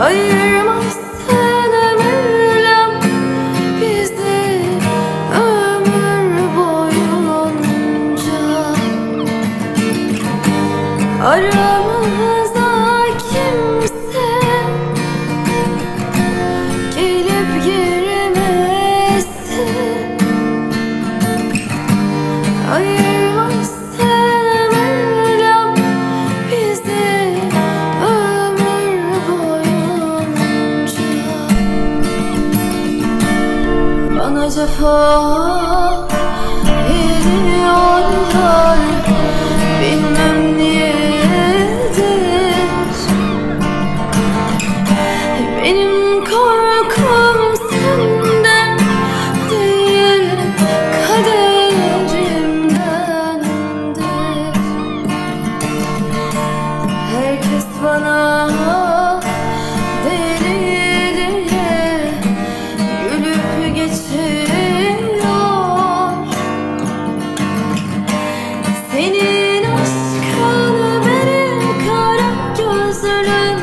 Ayırmasın Mevlam bizi ömür boyunca. Aram Cefa ediyorlar Bilmem niyedir. Benim korkum senden değil Kaderimdendir Herkes bana le